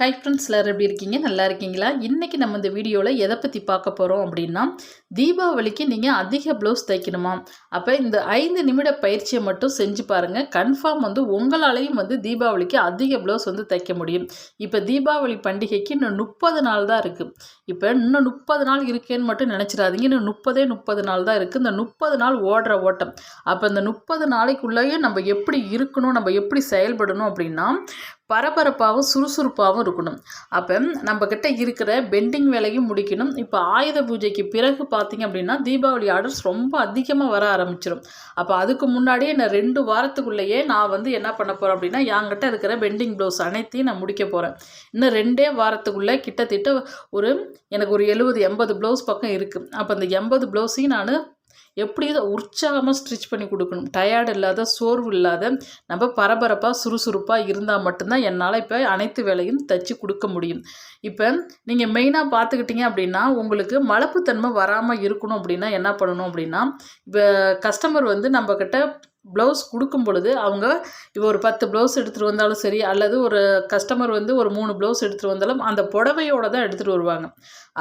Hi friends எல்லோரும் எப்படி இருக்கீங்க? நல்லா இருக்கீங்களா? இன்றைக்கி நம்ம இந்த வீடியோவில் எதை பற்றி பார்க்க போகிறோம் அப்படின்னா தீபாவளிக்கு நீங்கள் அதிக ப்ளவுஸ் தைக்கணுமா? அப்போ இந்த ஐந்து நிமிட பயிற்சியை மட்டும் செஞ்சு பாருங்கள் கன்ஃபார்ம் வந்து உங்களாலையும் வந்து தீபாவளிக்கு அதிக ப்ளவுஸ் வந்து தைக்க முடியும். இப்போ தீபாவளி பண்டிகைக்கு இன்னும் முப்பது நாள் தான் இருக்குது இப்போ இன்னும் முப்பது நாள் இருக்கேன்னு மட்டும் நினச்சிடாதீங்க. இன்னும் முப்பதே முப்பது நாள் தான் இருக்குது இந்த முப்பது நாள் ஓடுற ஓட்டம். அப்போ இந்த முப்பது நாளைக்குள்ளேயே நம்ம எப்படி இருக்கணும் நம்ம எப்படி செயல்படணும் அப்படின்னா பரபரப்பாகவும் சுறுசுறுப்பாகவும் இருக்கணும். அப்போ நம்மக்கிட்ட இருக்கிற பெண்டிங் வேலையும் முடிக்கணும். இப்போ ஆயுத பூஜைக்கு பிறகு பார்த்தீங்க அப்படின்னா தீபாவளி ஆர்டர்ஸ் ரொம்ப அதிகமாக வர ஆரம்பிச்சிடும் அப்போ அதுக்கு முன்னாடியே நான் ரெண்டு வாரத்துக்குள்ளேயே நான் வந்து என்ன பண்ண போகிறேன் அப்படின்னா என்கிட்ட இருக்கிற பெண்டிங் ப்ளவுஸ் அனைத்தையும் நான் முடிக்க போகிறேன் இன்னும் ரெண்டே வாரத்துக்குள்ளே கிட்டத்தட்ட ஒரு எனக்கு ஒரு எழுபது எண்பது ப்ளவுஸ் பக்கம் இருக்குது அப்போ அந்த எண்பது ப்ளவுஸையும் நான் எப்படி உற்சாகமாக ஸ்டிச் பண்ணி கொடுக்கணும். டயர்டு இல்லாத சோர்வு இல்லாத நம்ம பரபரப்பாக சுறுசுறுப்பாக இருந்தால் மட்டும்தான் என்னால் இப்போ அனைத்து வேலையும் தைச்சி கொடுக்க முடியும். இப்போ நீங்கள் மெயினாக பார்த்துக்கிட்டிங்க அப்படின்னா உங்களுக்கு மலப்புத்தன்மை வராமல் இருக்கணும் அப்படின்னா என்ன பண்ணணும் அப்படின்னா இப்போ கஸ்டமர் வந்து நம்மக்கிட்ட ப்ளவுஸ் கொடுக்கும் பொழுது அவங்க இப்போ ஒரு பத்து ப்ளவுஸ் எடுத்துகிட்டு வந்தாலும் சரி அல்லது ஒரு கஸ்டமர் வந்து ஒரு மூணு ப்ளவுஸ் எடுத்துகிட்டு வந்தாலும் அந்த புடவையோடு தான் எடுத்துகிட்டு வருவாங்க.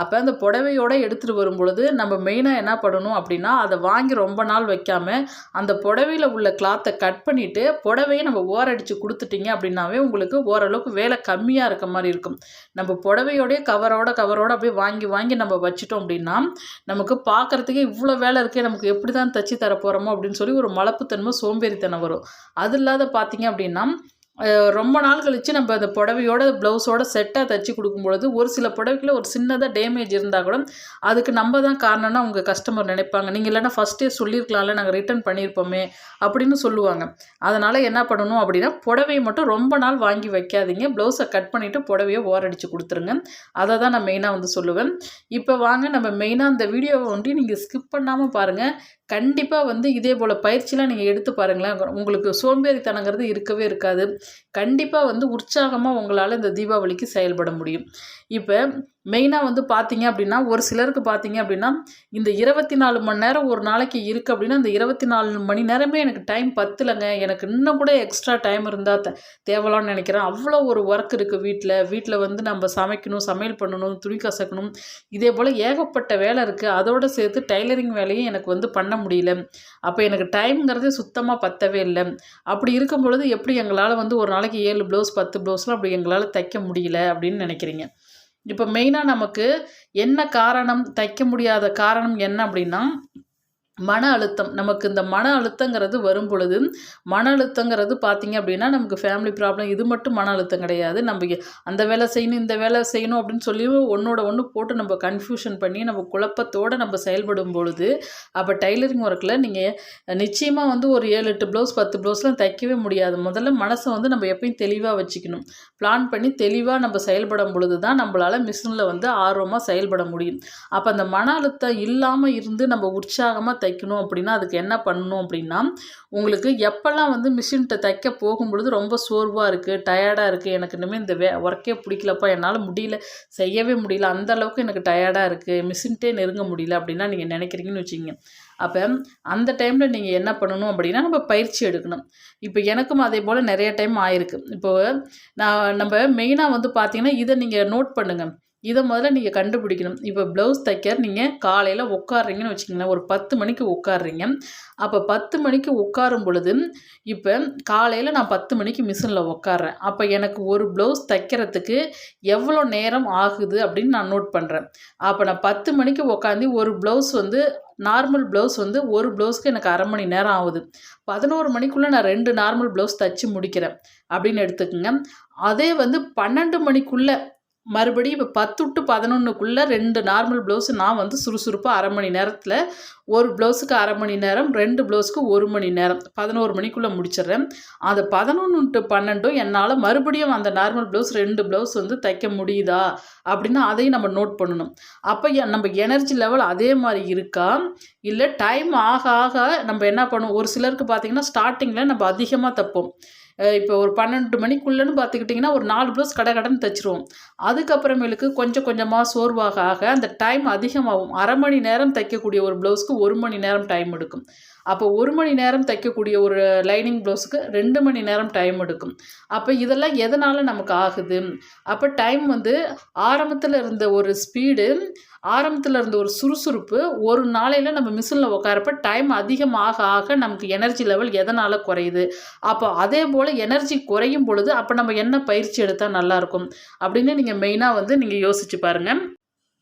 அப்போ அந்த புடவையோடு எடுத்துகிட்டு வரும் பொழுது நம்ம மெயினாக என்ன பண்ணணும் அப்படின்னா அதை வாங்கி ரொம்ப நாள் வைக்காமல் அந்த புடவையில் உள்ள கிளாத்தை கட் பண்ணிவிட்டு புடவையை நம்ம ஓரடிச்சு கொடுத்துட்டிங்க அப்படின்னாவே உங்களுக்கு ஓரளவுக்கு வேலை கம்மியாக இருக்க மாதிரி இருக்கும். நம்ம புடவையோடய கவரோட கவரோட அப்படியே வாங்கி வாங்கி நம்ம வச்சுட்டோம் அப்படின்னா நமக்கு பார்க்குறதுக்கே இவ்வளோ வேலை இருக்கே நமக்கு எப்படி தான் தச்சு தர போகிறோமோ அப்படின்னு சொல்லி ஒரு மலப்புத்தன்மை சோம்பேறித்தனம் வரும். அது இல்லாத பார்த்தீங்க அப்படின்னா ரொம்ப நாள் கழித்து நம்ம அந்த புடவையோட ப்ளவுஸோட செட்டாக தைச்சி கொடுக்கும்பொழுது ஒரு சில புடவைக்கில் ஒரு சின்னதாக டேமேஜ் இருந்தால் கூட அதுக்கு நம்ம தான் காரணம்னா உங்கள் கஸ்டமர் நினைப்பாங்க. நீங்கள் இல்லைன்னா ஃபஸ்ட்டே சொல்லியிருக்கலாம்ல நாங்கள் ரிட்டர்ன் பண்ணியிருப்போமே அப்படின்னு சொல்லுவாங்க. அதனால் என்ன பண்ணணும் அப்படின்னா புடவையை மட்டும் ரொம்ப நாள் வாங்கி வைக்காதீங்க. ப்ளவுஸை கட் பண்ணிவிட்டு புடவையை ஓரடிச்சு கொடுத்துருங்க. அதை தான் நான் மெயினாக வந்து சொல்லுவேன். இப்போ வாங்க நம்ம மெயினாக அந்த வீடியோவை ஒன்றி நீங்கள் ஸ்கிப் பண்ணாமல் பாருங்கள் கண்டிப்பாக வந்து இதே போல் பயிற்சிலாம் நீங்கள் எடுத்து பாருங்களேன். உங்களுக்கு சோம்பேறித்தனங்கிறது இருக்கவே இருக்காது. கண்டிப்பாக வந்து உற்சாகமாக உங்களால் இந்த தீபாவளிக்கு செயல்பட முடியும். இப்போ மெயினாக வந்து பார்த்தீங்க அப்படின்னா ஒரு சிலருக்கு பார்த்தீங்க அப்படின்னா இந்த இருபத்தி நாலு மணி நேரம் ஒரு நாளைக்கு இருக்குது அப்படின்னா இந்த இருபத்தி நாலு மணி நேரமே எனக்கு டைம் பத்தலைங்க. எனக்கு இன்னும் கூட எக்ஸ்ட்ரா டைம் இருந்தால் த தேவலான்னு நினைக்கிறேன். அவ்வளோ ஒரு ஒர்க் இருக்குது வீட்டில் வீட்டில் வந்து நம்ம சமைக்கணும் சமையல் பண்ணணும் துணி கசக்கணும். இதே போல் ஏகப்பட்ட வேலை இருக்குது அதோடு சேர்த்து டைலரிங் வேலையும் எனக்கு வந்து பண்ண முடியல. அப்போ எனக்கு டைம்ங்கிறதே சுத்தமாக பத்தவே இல்லை. அப்படி இருக்கும் பொழுது எப்படி எங்களால் வந்து ஒரு நாளைக்கு ஏழு ப்ளவுஸ் பத்து ப்ளவுஸ்லாம் அப்படி எங்களால் தைக்க முடியல அப்படின்னு நினைக்கிறீங்க? இப்போ மெயினாக நமக்கு என்ன காரணம் தைக்க முடியாத காரணம் என்ன அப்படின்னா மன அழுத்தம். நமக்கு இந்த மன அழுத்தங்கிறது வரும் பொழுது மன அழுத்தங்கிறது பார்த்திங்க அப்படின்னா நமக்கு ஃபேமிலி ப்ராப்ளம் இது மட்டும் மன அழுத்தம் கிடையாது. நம்ம அந்த வேலை செய்யணும் இந்த வேலை செய்யணும் அப்படின்னு சொல்லி ஒன்றோட ஒன்று போட்டு நம்ம கன்ஃபியூஷன் பண்ணி நம்ம குழப்பத்தோடு நம்ம செயல்படும் பொழுது அப்போ டைலரிங் ஒர்க்கில் நீங்கள் நிச்சயமாக வந்து ஒரு ஏழு எட்டு ப்ளவுஸ் பத்து ப்ளவுஸ்லாம் தைக்கவே முடியாது. முதல்ல மனசை வந்து நம்ம எப்பயும் தெளிவாக வச்சுக்கணும். பிளான் பண்ணி தெளிவாக நம்ம செயல்படும் பொழுது தான் நம்மளால் மிஷினில் வந்து ஆர்வமாக செயல்பட முடியும். அப்போ அந்த மன அழுத்தம் இல்லாமல் இருந்து நம்ம உற்சாகமாக தைக்கணும் அப்படின்னா அதுக்கு என்ன பண்ணணும் அப்படின்னா உங்களுக்கு எப்போல்லாம் வந்து மிஷின்கிட்ட தைக்க போகும்பொழுது ரொம்ப சோர்வாக இருக்குது டயர்டாக இருக்குது எனக்கு இனிமேல் இந்த வே ஒர்க்கே பிடிக்கலப்பா என்னால் முடியல செய்யவே முடியல அந்த அளவுக்கு எனக்கு டயர்டாக இருக்குது மிஷின்ட்டே நெருங்க முடியல அப்படின்னா நீங்கள் நினைக்கிறீங்கன்னு வச்சுக்கிங்க. அப்போ அந்த டைமில் நீங்கள் என்ன பண்ணணும் அப்படின்னா நம்ம பயிற்சி எடுக்கணும். இப்போ எனக்கும் அதே போல் நிறைய டைம் ஆயிருக்கு. இப்போது நான் நம்ம மெயினாக வந்து பார்த்தீங்கன்னா இதை நீங்கள் நோட் பண்ணுங்கள் இதை முதல்ல நீங்கள் கண்டுபிடிக்கணும். இப்போ ப்ளவுஸ் தைக்க நீங்கள் காலையில் உட்காடுறீங்கன்னு வச்சுக்கோங்களேன். ஒரு பத்து மணிக்கு உட்காடுறீங்க அப்போ பத்து மணிக்கு உட்காரும் பொழுது இப்போ காலையில் நான் பத்து மணிக்கு மிஷினில் உட்காடுறேன் அப்போ எனக்கு ஒரு ப்ளவுஸ் தைக்கிறதுக்கு எவ்வளோ நேரம் ஆகுது அப்படின்னு நான் நோட் பண்ணுறேன் அப்போ நான் பத்து மணிக்கு உட்காந்து ஒரு ப்ளவுஸ் வந்து நார்மல் ப்ளவுஸ் வந்து ஒரு ப்ளவுஸ்க்கு எனக்கு அரை மணி நேரம் ஆகுது. பதினோரு மணிக்குள்ளே நான் ரெண்டு நார்மல் ப்ளவுஸ் தைச்சி முடிக்கிறேன் அப்படின்னு எடுத்துக்கோங்க. அதே வந்து பன்னெண்டு மணிக்குள்ளே மறுபடியும் இப்போ பத்து டு பதினொன்றுக்குள்ளே ரெண்டு நார்மல் ப்ளவுஸு நான் வந்து சுறுசுறுப்பாக அரை மணி நேரத்தில் ஒரு ப்ளவுஸுக்கு அரை மணி நேரம் ரெண்டு ப்ளவுஸுக்கு ஒரு மணி நேரம் பதினோரு மணிக்குள்ளே முடிச்சிடுறேன். அது பதினொன்று டு பன்னெண்டும் என்னால் மறுபடியும் அந்த நார்மல் ப்ளவுஸ் ரெண்டு ப்ளவுஸ் வந்து தைக்க முடியுதா அப்படின்னா அதையும் நம்ம நோட் பண்ணணும். அப்போ நம்ம எனர்ஜி லெவல் அதே மாதிரி இருக்கா? இல்லை டைம் ஆக ஆக நம்ம என்ன பண்ணுவோம்? ஒரு சிலருக்கு பார்த்திங்கன்னா ஸ்டார்டிங்கில் நம்ம அதிகமாக தைப்போம். இப்போ ஒரு பன்னெண்டு மணிக்குள்ளேன்னு பார்த்துக்கிட்டிங்கன்னா ஒரு நாலு ப்ளவுஸ் கடை கடன் தைச்சிருவோம். அதுக்கப்புறமேலுக்கு கொஞ்சம் கொஞ்சமாக சோர்வாக ஆக அந்த டைம் அதிகமாகும். அரை மணி நேரம் தைக்கக்கூடிய ஒரு ப்ளவுஸ்க்கு ஒரு மணி நேரம் டைம் எடுக்கும். அப்போ ஒரு மணி நேரம் தைக்கக்கூடிய ஒரு லைனிங் ப்ளவுஸுக்கு ரெண்டு மணி நேரம் டைம் எடுக்கும். அப்போ இதெல்லாம் எதனால் நமக்கு ஆகுது? அப்போ டைம் வந்து ஆரம்பத்தில் இருந்த ஒரு ஸ்பீடு ஆரம்பத்தில் இருந்த ஒரு சுறுசுறுப்பு ஒரு நாளையில் நம்ம மிஷினில் உட்காரப்ப டைம் அதிகமாக ஆக நமக்கு எனர்ஜி லெவல் எதனால் குறையுது? அப்போ அதே போல் எனர்ஜி குறையும் பொழுது அப்போ நம்ம என்ன பயிற்சி எடுத்தால் நல்லாயிருக்கும் அப்படின்னு நீங்கள் மெயினாக வந்து நீங்கள் யோசிச்சு பாருங்கள்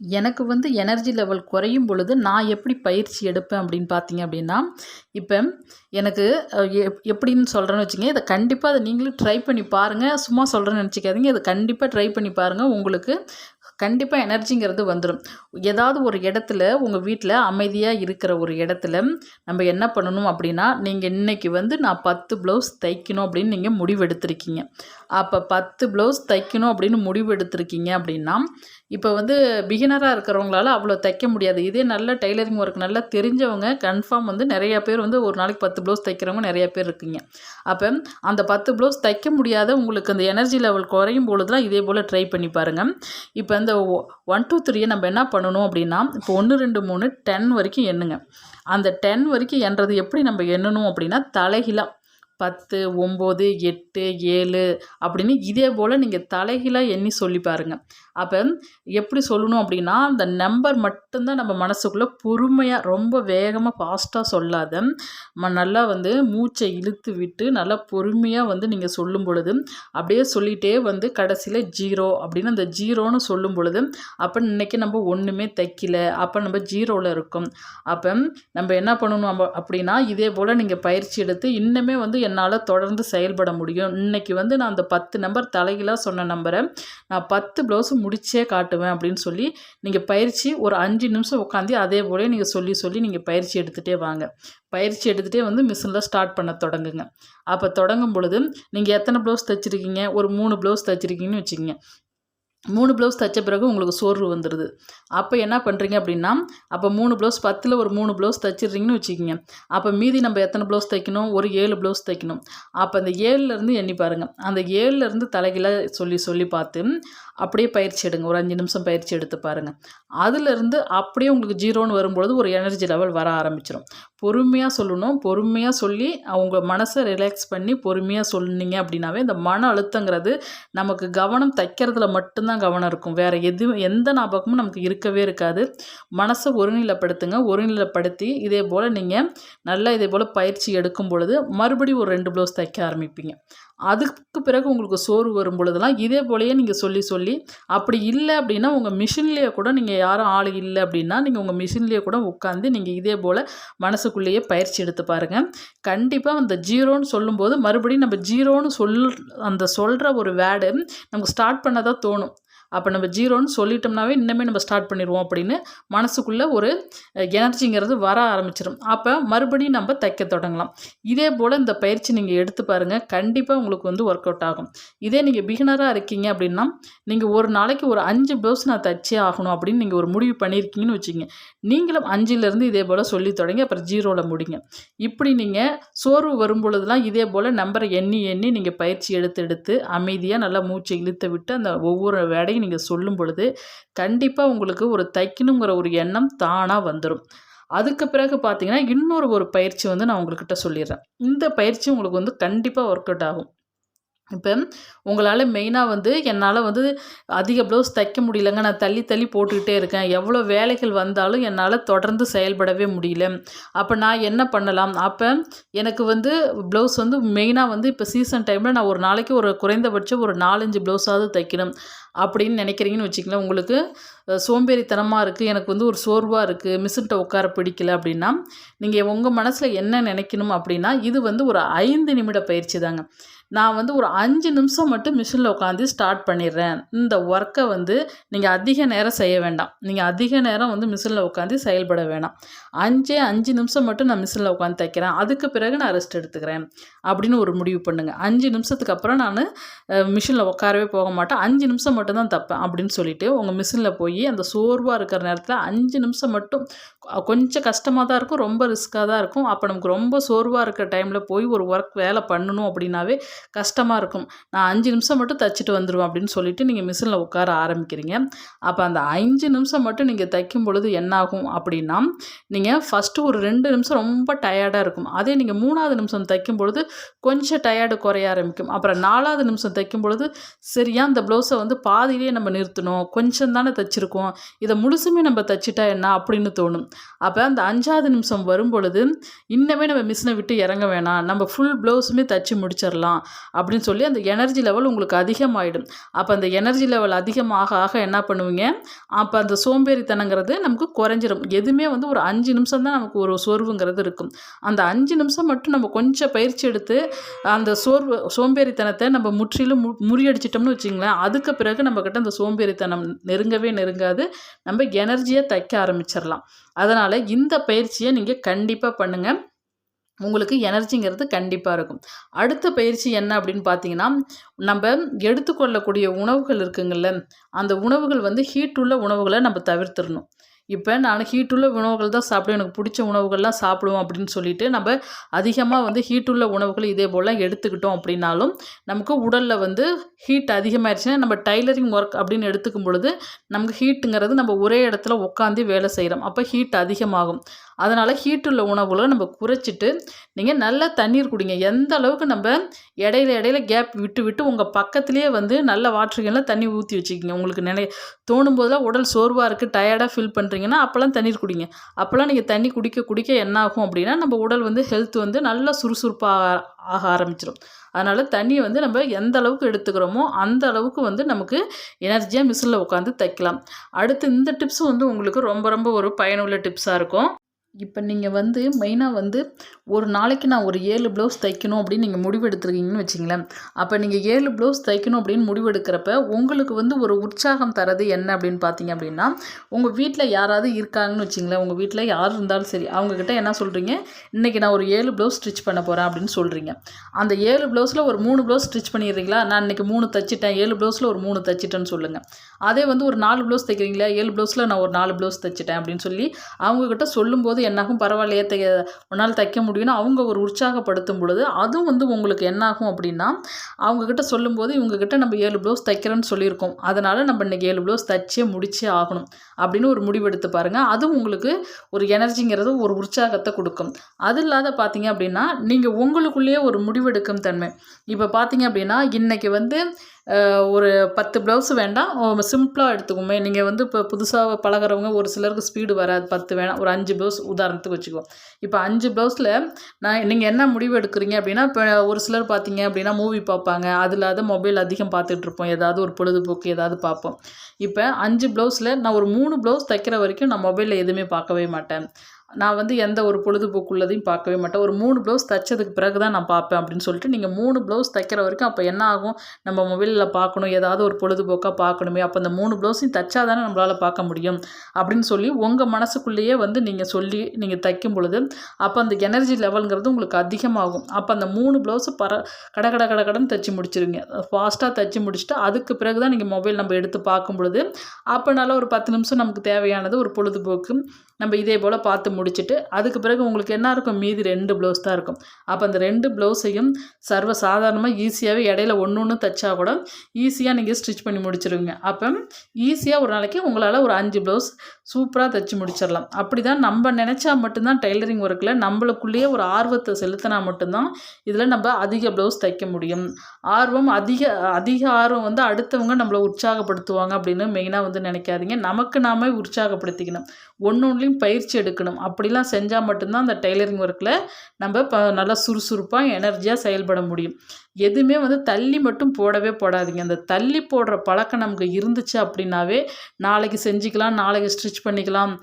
எனக்கு வந்து எனர்ஜி லெவல் குறையும் பொழுது நான் எப்படி பயிற்சி எடுப்பேன் அப்படின்னு பார்த்தீங்க அப்படின்னா இப்போ எனக்கு எப் எப்படின்னு சொல்கிறேன்னு வச்சுங்க இதை கண்டிப்பாக அதை நீங்களும் ட்ரை பண்ணி பாருங்கள் சும்மா சொல்கிறேன்னு நினச்சிக்காதீங்க. இதை கண்டிப்பாக ட்ரை பண்ணி பாருங்கள் உங்களுக்கு கண்டிப்பாக எனர்ஜிங்கிறது வந்துடும் ஏதாவது ஒரு இடத்துல உங்கள் வீட்டில் அமைதியாக இருக்கிற ஒரு இடத்துல நம்ம என்ன பண்ணணும் அப்படின்னா நீங்கள் இன்றைக்கி வந்து நான் பத்து ப்ளவுஸ் தைக்கணும் அப்படின்னு நீங்கள் முடிவெடுத்திருக்கீங்க. அப்போ பத்து ப்ளவுஸ் தைக்கணும் அப்படின்னு முடிவு எடுத்திருக்கீங்க அப்படின்னா இப்போ வந்து பிகினராக இருக்கிறவங்களால அவ்வளோ தைக்க முடியாது. இதே நல்ல டெய்லரிங் ஒர்க் நல்லா தெரிஞ்சவங்க கன்ஃபார்ம் வந்து நிறையா பேர் வந்து ஒரு நாளைக்கு பத்து ப்ளவுஸ் தைக்கிறவங்க நிறையா பேர் இருக்கீங்க. அப்போ அந்த பத்து ப்ளவுஸ் தைக்க முடியாத உங்களுக்கு அந்த எனர்ஜி லெவல் குறையும் பொழுதுலாம் இதே போல் ட்ரை பண்ணி பாருங்கள் இப்போ இந்த ஒன் டூ த்ரீயை நம்ம என்ன பண்ணணும் அப்படின்னா இப்போ ஒன்று ரெண்டு மூணு டென் வரைக்கும் எண்ணுங்க. அந்த டென் வரைக்கும் எண்றது எப்படி நம்ம எண்ணணும் அப்படின்னா தலைகீழாக பத்து ஒம்பது எட்டு ஏழு அப்படின்னு இதே போல் நீங்கள் தலைகீழாக எண்ணி சொல்லி பாருங்கள் அப்போ எப்படி சொல்லணும் அப்படின்னா அந்த நம்பர் மட்டும்தான் நம்ம மனசுக்குள்ளே பொறுமையாக ரொம்ப வேகமாக ஃபாஸ்ட்டாக சொல்லாத ம நல்லா வந்து மூச்சை இழுத்து விட்டு நல்லா பொறுமையாக வந்து நீங்கள் சொல்லும் பொழுது அப்படியே சொல்லிகிட்டே வந்து கடைசியில் ஜீரோ அப்படின்னு அந்த ஜீரோன்னு சொல்லும் பொழுது அப்போ இன்றைக்கி நம்ம ஒன்றுமே தைக்கல அப்போ நம்ம ஜீரோவில் இருக்கோம். அப்போ நம்ம என்ன பண்ணணும் அப்ப- அப்படின்னா இதே போல் நீங்கள் பயிற்சி எடுத்து இன்னுமே வந்து என்னால் தொடர்ந்து செயல்பட முடியும். இன்றைக்கி வந்து நான் அந்த பத்து நம்பர் தலைகளாக சொன்ன நம்பரை நான் பத்து ப்ளவுஸ் முடிச்சே காட்டுவேன் அப்படின்னு சொல்லி நீங்கள் பயிற்சி ஒரு அஞ்சு நிமிஷம் உட்காந்து அதே போல நீங்கள் சொல்லி சொல்லி நீங்கள் பயிற்சி எடுத்துகிட்டே வாங்க. பயிற்சி எடுத்துகிட்டே வந்து மிஷினில் ஸ்டார்ட் பண்ண தொடங்குங்க. அப்போ தொடங்கும் பொழுது நீங்கள் எத்தனை ப்ளவுஸ் தைச்சிருக்கீங்க? ஒரு மூணு ப்ளவுஸ் தைச்சிருக்கீங்கன்னு வச்சுக்கோங்க. மூணு ப்ளவுஸ் தைச்ச பிறகு உங்களுக்கு சோர்வு வந்துடுது அப்போ என்ன பண்ணுறீங்க அப்படின்னா அப்போ மூணு ப்ளவுஸ் பத்தில் ஒரு மூணு ப்ளவுஸ் தைச்சிடுறீங்கன்னு வச்சுக்கிங்க. அப்போ மீதி நம்ம எத்தனை ப்ளவுஸ் தைக்கணும்? ஒரு ஏழு ப்ளவுஸ் தைக்கணும். அப்போ அந்த ஏழுலேருந்து எண்ணி பாருங்கள் அந்த ஏழுலேருந்து தலைகீழாக சொல்லி சொல்லி பார்த்து அப்படியே பயிற்சி எடுங்க. ஒரு அஞ்சு நிமிஷம் பயிற்சி எடுத்து பாருங்கள் அதுலேருந்து அப்படியே உங்களுக்கு ஜீரோன்னு வரும்பொழுது ஒரு எனர்ஜி லெவல் வர ஆரம்பிச்சிடும் பொறுமையாக சொல்லணும். பொறுமையாக சொல்லி அவங்க மனசை ரிலாக்ஸ் பண்ணி பொறுமையாக சொன்னீங்க அப்படின்னாவே இந்த மன அழுத்தங்கிறது நமக்கு கவனம் தைக்கிறதுல மட்டும்தான் கவனம் இருக்கும். வேறு எதுவும் எந்த ஞாபகமும் நமக்கு இருக்கவே இருக்காது. மனசை ஒருநிலைப்படுத்துங்க. ஒருநிலைப்படுத்தி இதே போல் நீங்கள் நல்லா இதே போல் பயிற்சி எடுக்கும் பொழுது மறுபடியும் ஒரு ரெண்டு ப்ளவுஸ் தைக்க ஆரம்பிப்பீங்க. அதுக்கு பிறகு உங்களுக்கு சோர்வு வரும் பொழுதெல்லாம் இதே போலேயே நீங்கள் சொல்லி சொல்லி அப்படி இல்லை அப்படின்னா உங்கள் மிஷின்லேயே கூட நீங்கள் யாரும் ஆள் இல்லை அப்படின்னா நீங்கள் உங்கள் மிஷின்லேயே கூட உட்காந்து நீங்கள் இதே போல் மனசுக்குள்ளேயே பயிற்சி எடுத்து பாருங்கள் கண்டிப்பாக அந்த ஜீரோன்னு சொல்லும்போது மறுபடியும் நம்ம ஜீரோன்னு சொல் அந்த சொல்கிற ஒரு வேர்டு நமக்கு ஸ்டார்ட் பண்ண தான் தோணும். அப்போ நம்ம ஜீரோன்னு சொல்லிட்டோம்னாவே இன்னமே நம்ம ஸ்டார்ட் பண்ணிடுவோம் அப்படின்னு மனசுக்குள்ளே ஒரு எனர்ஜிங்கிறது வர ஆரம்பிச்சிடும் அப்போ மறுபடியும் நம்ம தைக்க தொடங்கலாம். இதே போல் இந்த பயிற்சி நீங்கள் எடுத்து பாருங்கள் கண்டிப்பாக உங்களுக்கு வந்து ஒர்க் அவுட் ஆகும். இதே நீங்கள் பிகினராக இருக்கீங்க அப்படின்னா நீங்கள் ஒரு நாளைக்கு ஒரு அஞ்சு ப்ளவுஸ் நான் தைச்சே ஆகணும் அப்படின்னு நீங்கள் ஒரு முடிவு பண்ணியிருக்கீங்கன்னு வச்சுங்க நீங்களும் அஞ்சிலேருந்து இதே போல் சொல்லி தொடங்கி அப்புறம் ஜீரோவில் முடிங்க. இப்படி நீங்கள் சோர்வு வரும் பொழுதுலாம் இதே போல் நம்பரை எண்ணி எண்ணி நீங்கள் பயிற்சி எடுத்து எடுத்து அமைதியாக நல்லா மூச்சை இழுத்து விட்டு அந்த ஒவ்வொரு வேடையும் நீங்கள் சொல்லும் பொழுது கண்டிப்பாக உங்களுக்கு ஒரு தைக்கணுங்கிற ஒரு எண்ணம் தானாக வந்துடும் அதுக்கு பிறகு பார்த்தீங்கன்னா இன்னொரு ஒரு பயிற்சி வந்து நான் உங்கள்கிட்ட சொல்லிடுறேன். இந்த பயிற்சி உங்களுக்கு வந்து கண்டிப்பாக ஒர்க் அவுட் ஆகும். இப்போ உங்களால் மெயினாக வந்து என்னால் வந்து அதிக ப்ளவுஸ் தைக்க முடியலங்க. நான் தள்ளி தள்ளி போட்டுக்கிட்டே இருக்கேன். எவ்வளோ வேலைகள் வந்தாலும் என்னால் தொடர்ந்து செயல்படவே முடியல. அப்போ நான் என்ன பண்ணலாம்? அப்போ எனக்கு வந்து ப்ளவுஸ் வந்து மெயினாக வந்து இப்போ சீசன் டைமில் நான் ஒரு நாளைக்கு ஒரு குறைந்தபட்சம் ஒரு நாலஞ்சு ப்ளவுஸாவது தைக்கணும். அப்படின்னு நினைக்கிறீங்கன்னு வச்சுக்கலாம் உங்களுக்கு சோம்பேறித்தனமாக இருக்குது எனக்கு வந்து ஒரு சோர்வாக இருக்குது மிஷின்ட்ட உட்கார பிடிக்கல அப்படின்னா நீங்கள் உங்கள் மனசில் என்ன நினைக்கணும் அப்படின்னா இது வந்து ஒரு ஐந்து நிமிட பயிற்சி தாங்க. நான் வந்து ஒரு அஞ்சு நிமிஷம் மட்டும் மிஷினில் உட்காந்து ஸ்டார்ட் பண்ணிடுறேன். இந்த ஒர்க்கை வந்து நீங்கள் அதிக நேரம் செய்ய வேண்டாம். நீங்கள் அதிக நேரம் வந்து மிஷினில் உட்காந்து செயல்பட வேணாம். அஞ்சே அஞ்சு நிமிஷம் மட்டும் நான் மிஷினில் உட்காந்து தைக்கிறேன். அதுக்கு பிறகு நான் ரெஸ்ட் எடுத்துக்கிறேன். அப்படின்னு ஒரு முடிவு பண்ணுங்கள் அஞ்சு நிமிஷத்துக்கு அப்புறம் நான் மிஷினில் உட்காரவே போக மாட்டேன். அஞ்சு நிமிஷம் மட்டும் தான் தைப்பேன் அப்படின்னு சொல்லிட்டு உங்கள் மிஷினில் போய் அந்த சோர்வாக இருக்கிற நேரத்தில் அஞ்சு நிமிஷம் மட்டும் கொஞ்சம் கஷ்டமாக தான் இருக்கும். ரொம்ப ரிஸ்க்காக தான் இருக்கும். அப்போ நமக்கு ரொம்ப சோர்வாக இருக்கிற டைமில் போய் ஒரு ஒர்க் வேலை பண்ணணும் அப்படின்னாவே கஷ்டமாக இருக்கும். நான் அஞ்சு நிமிஷம் மட்டும் தைச்சிட்டு வந்துடுவேன் அப்படின்னு சொல்லிட்டு நீங்கள் மிஷினில் உட்கார ஆரம்பிக்கிறீங்க. அப்போ அந்த அஞ்சு நிமிஷம் மட்டும் நீங்கள் தைக்கும் பொழுது என்னாகும் அப்படின்னா நீங்கள் ஃபஸ்ட்டு ஒரு ரெண்டு நிமிஷம் ரொம்ப டயர்டாக இருக்கும். அதே நீங்கள் மூணாவது நிமிஷம் தைக்கும் பொழுது கொஞ்சம் டயர்டு குறைய ஆரம்பிக்கும். அப்புறம் நாலாவது நிமிஷம் தைக்கும் பொழுது சரியா அந்த ப்ளவுஸை வந்து பாதியிலே நம்ம நிறுத்தணும் கொஞ்சம் தானே தைச்சிருக்கோம். இதை முழுசுமே நம்ம தைச்சிட்டா என்ன? அப்படின்னு தோணும். அப்போ அந்த அஞ்சாவது நிமிஷம் வரும் பொழுது இன்னமே நம்ம மிஷினை விட்டு இறங்க வேணாம். நம்ம ஃபுல் ப்ளவுஸுமே தைச்சி முடிச்சிடலாம். அப்படின்னு சொல்லி அந்த எனர்ஜி லெவல் உங்களுக்கு அதிகமாகிடும் அப்போ அந்த எனர்ஜி லெவல் அதிகமாக ஆக என்ன பண்ணுவீங்க? அப்போ அந்த சோம்பேறித்தனங்கிறது நமக்கு குறைஞ்சிரும். எதுவுமே வந்து ஒரு அஞ்சு நிமிஷம் தான் நமக்கு ஒரு சோர்வுங்கிறது இருக்கும். அந்த அஞ்சு நிமிஷம் மட்டும் நம்ம கொஞ்சம் பயிற்சி எடுத்து அந்த சோர்வு சோம்பேறித்தனத்தை நம்ம முற்றிலும் மு முறியடிச்சிட்டோம்னு வச்சிங்களேன் அதுக்கு பிறகு நம்மக்கிட்ட அந்த சோம்பேறித்தனம் நெருங்கவே நெருங்காது. நம்ம எனர்ஜியை தைக்க ஆரம்பிச்சிடலாம் அதனால் இந்த பயிற்சியை நீங்கள் கண்டிப்பாக பண்ணுங்கள் உங்களுக்கு எனர்ஜிங்கிறது கண்டிப்பாக இருக்கும். அடுத்த பயிற்சி என்ன அப்படின்னு பார்த்தீங்கன்னா நம்ம எடுத்துக்கொள்ளக்கூடிய உணவுகள் இருக்குங்கள்ல அந்த உணவுகள் வந்து ஹீட் உள்ள உணவுகளை நம்ம தவிர்த்திடணும். இப்போ நான் ஹீட்டுள்ள உணவுகள் தான் சாப்பிடுவேன். எனக்கு பிடிச்ச உணவுகள்லாம் சாப்பிடுவோம் அப்படின்னு சொல்லிட்டு நம்ம அதிகமாக வந்து ஹீட்டுள்ள உணவுகள் இதே போல் எடுத்துக்கிட்டோம் அப்படின்னாலும் நமக்கு உடலில் வந்து ஹீட் அதிகமாகிடுச்சுன்னா நம்ம டைலரிங் ஒர்க் அப்படின்னு எடுத்துக்கும் பொழுது நமக்கு ஹீட்டுங்கிறது நம்ம ஒரே இடத்துல உட்காந்து வேலை செய்கிறோம் அப்போ ஹீட் அதிகமாகும். அதனால் ஹீட்டுள்ள உணவுகளை நம்ம குறைச்சிட்டு நீங்கள் நல்லா தண்ணீர் குடிங்க. எந்த அளவுக்கு நம்ம இடையில இடையில கேப் விட்டு விட்டு உங்கள் பக்கத்துலேயே வந்து நல்ல வாட்டர்களில் தண்ணி ஊற்றி வச்சுக்கிங்க. உங்களுக்கு நிலை தோணும் போதெல்லாம் உடல் சோர்வாக இருக்குது டயர்டாக ஃபீல் பண்ணுறீங்கன்னா அப்போல்லாம் தண்ணீர் குடிங்க. அப்போல்லாம் நீங்கள் தண்ணி குடிக்க குடிக்க என்ன ஆகும் அப்படின்னா நம்ம உடல் வந்து ஹெல்த் வந்து நல்லா சுறுசுறுப்பாக ஆக ஆரம்பிச்சிடும் அதனால் தண்ணியை வந்து நம்ம எந்த அளவுக்கு எடுத்துக்கிறோமோ அந்த அளவுக்கு வந்து நமக்கு எனர்ஜியாக மிஷினில் உட்காந்து தைக்கலாம். அடுத்து இந்த டிப்ஸும் வந்து உங்களுக்கு ரொம்ப ரொம்ப ஒரு பயனுள்ள டிப்ஸாக இருக்கும். இப்போ நீங்கள் வந்து மெயினாக வந்து ஒரு நாளைக்கு நான் ஒரு ஏழு ப்ளவுஸ் தைக்கணும் அப்படின்னு நீங்கள் முடிவு எடுத்துருக்கீங்கன்னு வச்சிங்களேன் அப்போ நீங்கள் ஏழு ப்ளவுஸ் தைக்கணும் அப்படின்னு முடிவு எடுக்கிறப்ப உங்களுக்கு வந்து ஒரு உற்சாகம் தரது என்ன அப்படின்னு பார்த்தீங்க அப்படின்னா உங்கள் வீட்டில் யாராவது இருக்காங்கன்னு வச்சிங்களேன் உங்கள் வீட்டில் யார் இருந்தாலும் சரி அவங்கக்கிட்ட என்ன சொல்கிறீங்க இன்றைக்கி நான் ஒரு ஏழு ப்ளவுஸ் ஸ்டிச் பண்ண போகிறேன் அப்படின்னு சொல்கிறீங்க அந்த ஏழு ப்ளவுஸில் ஒரு மூணு ப்ளவுஸ் ஸ்டிச் பண்ணிடுறீங்களா? நான் இன்றைக்கி மூணு தைச்சிட்டேன் ஏழு ப்ளவுஸில் ஒரு மூணு தைச்சிட்டேன்னு சொல்லுங்கள் அதே வந்து ஒரு நாலு ப்ளவுஸ் தைக்கிறீங்களா? ஏழு ப்ளவுஸில் நான் ஒரு நாலு ப்ளவுஸ் தைச்சிட்டேன் அப்படின்னு சொல்லி அவங்கக்கிட்ட சொல்லும்போது என்னாகும்? பரவாயில்லையே தை உன்னால் தைக்க முடியும்னு அவங்க ஒரு உற்சாகப்படுத்தும் பொழுது அதுவும் வந்து உங்களுக்கு என்னாகும் அப்படின்னா அவங்கக்கிட்ட சொல்லும்போது இவங்கக்கிட்ட நம்ம ஏழு ப்ளவுஸ் தைக்கிறோன்னு சொல்லியிருக்கோம். அதனால் நம்ம இன்றைக்கி ஏழு ப்ளவுஸ் தைச்சே முடிச்சே ஆகணும் அப்படின்னு ஒரு முடிவெடுத்து பாருங்கள் அதுவும் உங்களுக்கு ஒரு எனர்ஜிங்கிறது ஒரு உற்சாகத்தை கொடுக்கும். அது இல்லாத பார்த்தீங்க அப்படின்னா நீங்கள் உங்களுக்குள்ளேயே ஒரு முடிவெடுக்கும் தன்மை. இப்போ பார்த்தீங்க அப்படின்னா இன்றைக்கி வந்து ஒரு பத்து ப்ளவுஸ் வேண்டாம். சிம்பிளாக எடுத்துக்கோமே. நீங்கள் வந்து இப்போ புதுசாக பழகுறவங்க ஒரு சிலருக்கு ஸ்பீடு வராது. பத்து வேணாம். ஒரு அஞ்சு ப்ளவுஸ் உதாரணத்துக்கு வச்சுக்குவோம் இப்போ அஞ்சு ப்ளவுஸில் நான் நீங்கள் என்ன முடிவு எடுக்கிறீங்க அப்படின்னா இப்போ ஒரு சிலர் பார்த்தீங்க அப்படின்னா மூவி பார்ப்பாங்க. அது இல்லாத மொபைல் அதிகம் பார்த்துட்ருப்போம் ஏதாவது ஒரு பொழுதுபோக்கு ஏதாவது பார்ப்போம். இப்போ அஞ்சு ப்ளவுஸில் நான் ஒரு மூணு ப்ளவுஸ் தைக்கிற வரைக்கும் நான் மொபைலில் எதுவுமே பார்க்கவே மாட்டேன். நான் வந்து எந்த ஒரு பொழுதுபோக்குள்ளதையும் பார்க்கவே மாட்டேன். ஒரு மூணு ப்ளவுஸ் தைச்சதுக்கு பிறகு தான் நான் பார்ப்பேன் அப்படின்னு சொல்லிட்டு நீங்கள் மூணு ப்ளவுஸ் தைக்கிற வரைக்கும் அப்போ என்ன ஆகும்? நம்ம மொபைலில் பார்க்கணும் ஏதாவது ஒரு பொழுதுபோக்காக பார்க்கணுமே அப்போ அந்த மூணு ப்ளவுஸையும் தைச்சா தானே நம்மளால் பார்க்க முடியும் அப்படின்னு சொல்லி உங்கள் மனசுக்குள்ளேயே வந்து நீங்கள் சொல்லி நீங்கள் தைக்கும் பொழுது அப்போ அந்த எனர்ஜி லெவலுங்கிறது உங்களுக்கு அதிகமாகும். அப்போ அந்த மூணு ப்ளவுஸு பர கட கட கட கடன்னு தைச்சி முடிச்சிருங்க. ஃபாஸ்ட்டாக தைச்சி முடிச்சுட்டு அதுக்கு பிறகு தான் நீங்கள் மொபைல் நம்ம எடுத்து பார்க்கும் பொழுது அப்போனால ஒரு பத்து நிமிஷம் நமக்கு தேவையானது ஒரு பொழுதுபோக்கு. நம்ம இதே போல் பார்த்து முடிச்சுட்டு அதுக்கு பிறகு உங்களுக்கு என்ன இருக்கும்? மீதி ரெண்டு ப்ளவுஸ் தான் இருக்கும். அப்போ அந்த ரெண்டு ப்ளவுஸையும் சர்வ சாதாரணமாக ஈஸியாகவே இடையில ஒன்று ஒன்று தைச்சா கூட ஈஸியாக நீங்கள் ஸ்டிச் பண்ணி முடிச்சிருவீங்க. அப்போ ஈஸியாக ஒரு நாளைக்கு உங்களால் ஒரு அஞ்சு ப்ளவுஸ் சூப்பராக தைச்சி முடிச்சிடலாம். அப்படி தான் நம்ம நினச்சா மட்டும்தான் டெய்லரிங் ஒர்க்கில் நம்மளுக்குள்ளேயே ஒரு ஆர்வத்தை செலுத்தினா மட்டும்தான் இதில் நம்ம அதிக ப்ளவுஸ் தைக்க முடியும். ஆர்வம் அதிக அதிக ஆர்வம் வந்து அடுத்தவங்க நம்மளை உற்சாகப்படுத்துவாங்க அப்படின்னு மெயினாக வந்து நினைக்காதீங்க. நமக்கு நாமே உற்சாகப்படுத்திக்கணும். ஒன்று ஒன்றுலையும் பயிற்சி எடுக்கணும். அப்படிலாம் செஞ்சால் மட்டும்தான் அந்த டைலரிங் ஒர்க்கில் நம்ம ப நல்லா சுறுசுறுப்பாக எனர்ஜியாக செயல்பட முடியும். எதுவுமே வந்து தள்ளி மட்டும் போடவே போடாதீங்க. அந்த தள்ளி போடுற பழக்கம் நமக்கு இருந்துச்சு அப்படின்னாவே நாளைக்கு செஞ்சுக்கலாம் நாளைக்கு ஸ்டிச் பண்ணிக்கலாம்.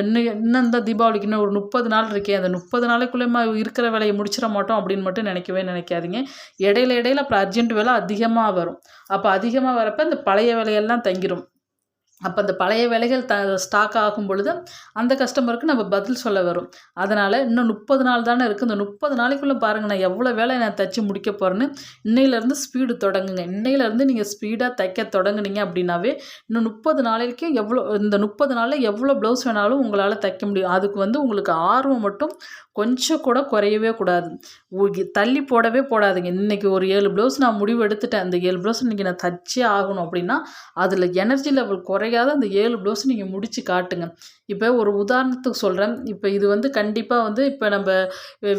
இன்னும் இன்னும் இந்த தீபாவளிக்கு இன்னும் ஒரு முப்பது நாள் இருக்கே அந்த முப்பது நாளைக்குள்ளே இருக்கிற வேலையை முடிச்சிட மாட்டோம் அப்படின்னு மட்டும் நினைக்கவே நினைக்காதீங்க. இடையில இடையில அப்புறம் அர்ஜென்ட் வேலை அதிகமாக வரும். அப்போ அதிகமாக வரப்போ இந்த பழைய வேலையெல்லாம் தங்கிடும் அப்போ அந்த பழைய வேலைகள் த ஸ்டாக் ஆகும் பொழுது அந்த கஸ்டமருக்கு நம்ம பதில் சொல்ல வரும். அதனால் இன்னும் முப்பது நாள் தானே இருக்குது இந்த முப்பது நாளைக்குள்ளே பாருங்கள் நான் எவ்வளோ வேலை நான் தைச்சி முடிக்க போகிறேன்னு இன்னையிலேருந்து ஸ்பீடு தொடங்குங்க. இன்னையிலேருந்து நீங்கள் ஸ்பீடாக தைக்க தொடங்குனீங்க அப்படின்னாவே இன்னும் முப்பது நாளைக்கும் எவ்வளோ இந்த முப்பது நாளில் எவ்வளோ ப்ளவுஸ் வேணாலும் உங்களால் தைக்க முடியும். அதுக்கு வந்து உங்களுக்கு ஆர்வம் மட்டும் கொஞ்சம் கூட குறையவே கூடாது. தள்ளி போடவே போடாதுங்க. இன்றைக்கி ஒரு ஏழு ப்ளவுஸ் நான் முடிவு எடுத்துட்டேன். அந்த ஏழு ப்ளவுஸ் இன்றைக்கி நான் தைச்சே ஆகணும் அப்படின்னா அதில் எனர்ஜி லெவல் குறை குறையாத அந்த ஏழு ப்ளவுஸ் நீங்கள் முடித்து காட்டுங்க. இப்போ ஒரு உதாரணத்துக்கு சொல்கிறேன் இப்போ இது வந்து கண்டிப்பாக வந்து இப்போ நம்ம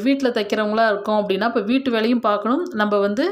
வீட்டில் தைக்கிறவங்களா இருக்கோம் அப்படின்னா இப்போ வீட்டு வேலையும் பார்க்கணும். நம்ம வந்து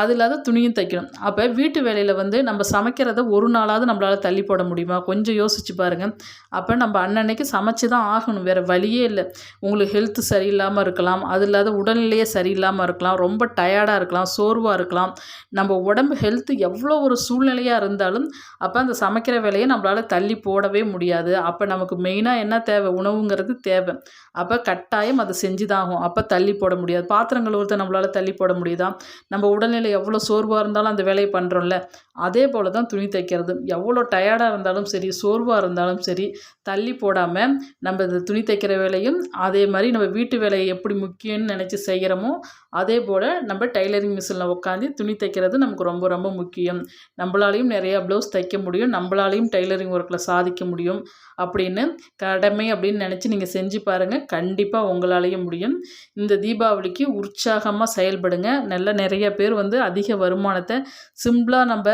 அது இல்லாத துணியும் தைக்கணும். அப்போ வீட்டு வேலையில் வந்து நம்ம சமைக்கிறத ஒரு நாளாவது நம்மளால் தள்ளி போட முடியுமா? கொஞ்சம் யோசிச்சு பாருங்கள் அப்போ நம்ம அன்னன்னைக்கு சமைச்சு தான் ஆகணும். வேறு வழியே இல்லை. உங்களுக்கு ஹெல்த்து சரியில்லாமல் இருக்கலாம். அது இல்லாத உடல்நிலையே சரியில்லாமல் இருக்கலாம். ரொம்ப டயர்டாக இருக்கலாம். சோர்வாக இருக்கலாம். நம்ம உடம்பு ஹெல்த்து எவ்வளோ ஒரு சூழ்நிலையாக இருந்தாலும் அப்போ அந்த சமைக்கிற வேலையை நம்மளால் தள்ளி போடவே முடியாது. அப்போ நமக்கு மெயினாக என்ன தேவை? உணவுங்கிறது தேவை. அப்போ கட்டாயம் அதை செஞ்சு தான் ஆகும் அப்போ தள்ளி போட முடியாது. பாத்திரம் ஒருத்தர் நம்மளால் தள்ளி போட முடியுதா? நம்ம உடல்நிலை எவ்வளோ சோர்வாக இருந்தாலும் அந்த வேலையை பண்ணுறோம்ல அதே போல் தான் துணி தைக்கிறது. எவ்வளோ டயர்டாக இருந்தாலும் சரி சோர்வாக இருந்தாலும் சரி தள்ளி போடாமல் நம்ம இந்த துணி தைக்கிற வேலையும் அதே மாதிரி நம்ம வீட்டு வேலையை எப்படி முக்கியம்னு நினச்சி செய்கிறோமோ அதே போல் நம்ம டைலரிங் மிஷினில் உட்காந்து துணி தைக்கிறது நமக்கு ரொம்ப ரொம்ப முக்கியம். நம்மளாலையும் நிறையா ப்ளவுஸ் தைக்க முடியும். நம்மளாலையும் டைலரிங் ஒர்க்கில் சாதிக்க முடியும் அப்படின்னு கடமை அப்படின்னு நினச்சி நீங்கள் செஞ்சு பாருங்கள் கண்டிப்பாக உங்களாலேயும் முடியும். இந்த தீபாவளிக்கு உற்சாகமாக செயல்படுங்க. நல்ல நிறைய பேர் வந்து அதிக வருமானத்தை சிம்பிளாக நம்ம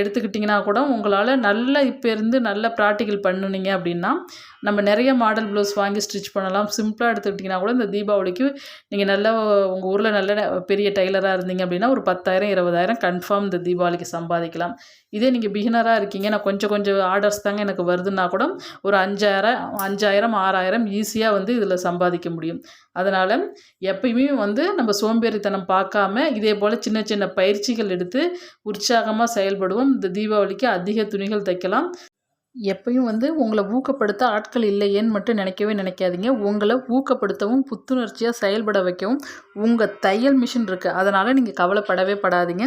எடுத்துக்கிட்டிங்கன்னா கூட உங்களால் நல்ல இப்போ இருந்து நல்ல ப்ராக்டிக்கல் பண்ணுனீங்க அப்படின்னா நம்ம நிறைய மாடல் ப்ளவுஸ் வாங்கி ஸ்டிச் பண்ணலாம். சிம்பிளாக எடுத்துக்கிட்டிங்கன்னா கூட இந்த தீபாவளிக்கு நீங்கள் நல்ல உங்கள் ஊரில் நல்ல பெரிய டைலராக இருந்தீங்க அப்படின்னா ஒரு பத்தாயிரம் இருபதாயிரம் கன்ஃபார்ம் இந்த தீபாவளிக்கு சம்பாதிக்கலாம். இதே நீங்கள் பிகினராக இருக்கீங்க. நான் கொஞ்சம் கொஞ்சம் ஆர்டர்ஸ் தாங்க எனக்கு வருதுன்னா கூட ஒரு அஞ்சாயிரம் அஞ்சாயிரம் ஆறாயிரம் ஈஸியாக வந்து இதில் சம்பாதிக்க முடியும். அதனால் எப்பயுமே வந்து நம்ம சோம்பேறித்தனம் பார்க்காம இதே போல் சின்ன சின்ன பயிற்சிகள் எடுத்து உற்சாகமாக செயல்படுவோம். இந்த தீபாவளிக்கு அதிக துணிகள் தைக்கலாம். எப்பயும் வந்து உங்களை ஊக்கப்படுத்த ஆட்கள் இல்லையேன்னு மட்டும் நினைக்கவே நினைக்காதீங்க. உங்களை ஊக்கப்படுத்தவும் புத்துணர்ச்சியாக செயல்பட வைக்கவும் உங்கள் தையல் மிஷின் இருக்குது அதனால் நீங்கள் கவலைப்படவே படாதீங்க.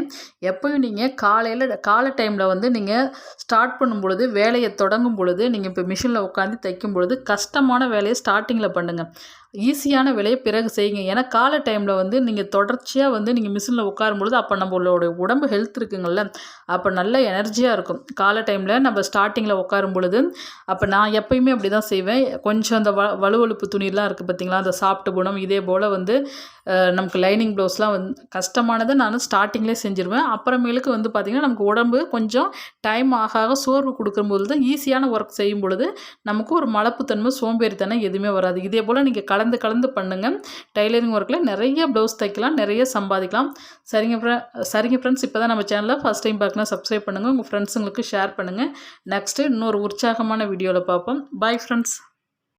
எப்பயும் நீங்கள் காலையில் காலை டைமில் வந்து நீங்கள் ஸ்டார்ட் பண்ணும் பொழுது வேலையை தொடங்கும் பொழுது நீங்கள் இப்போ மிஷினில் உட்காந்து தைக்கும் பொழுது கஷ்டமான வேலையை ஸ்டார்டிங்கில் பண்ணுங்கள் ஈஸியான வேலையை பிறகு செய்யுங்க. ஏன்னா காலை டைமில் வந்து நீங்கள் தொடர்ச்சியாக வந்து நீங்கள் மிஷினில் உட்காரும் பொழுது அப்போ நம்மளோட உடம்பு ஹெல்த் இருக்குங்கள்ல அப்போ நல்ல எனர்ஜியாக இருக்கும். காலை டைமில் நம்ம ஸ்டார்டிங்கில் உட்காரும் பொழுது அப்போ நான் எப்பயுமே அப்படி தான் செய்வேன். கொஞ்சம் அந்த வ வலுவழுப்பு துணியெலாம் இருக்குது பார்த்தீங்களா அந்த சாப்பிட்டு குணம் இதே போல் வந்து நமக்கு லைனிங் ப்ளவுஸ்லாம் வந்து கஷ்டமானதை நான் ஸ்டார்டிங்லேயே செஞ்சுருவேன். அப்புறமேலுக்கு வந்து பார்த்திங்கன்னா நமக்கு உடம்பு கொஞ்சம் டைம் ஆக ஆக சோர்வு கொடுக்கும்போது தான் ஈஸியான ஒர்க் செய்யும் பொழுது நமக்கு ஒரு மலப்புத்தன்மை சோம்பேறித்தனம் எதுவுமே வராது. இதே போல் நீங்கள் கலந்து கலந்து பண்ணுங்கள் டைலரிங் ஒர்க்கில் நிறைய ப்ளவுஸ் தைக்கலாம் நிறைய சம்பாதிக்கலாம். சரிங்க ஃப்ரெ சரிங்க ஃப்ரெண்ட்ஸ் இப்போ தான் நம்ம சேனலில் ஃபஸ்ட் டைம் பார்க்கணும் சப்ஸ்கிரைப் பண்ணுங்கள் உங்கள் ஃப்ரெண்ட்ஸுங்களுக்கு ஷேர் பண்ணுங்கள் நெக்ஸ்ட்டு இன்னொரு உற்சாகமான வீடியோவில் பார்ப்போம். Bye friends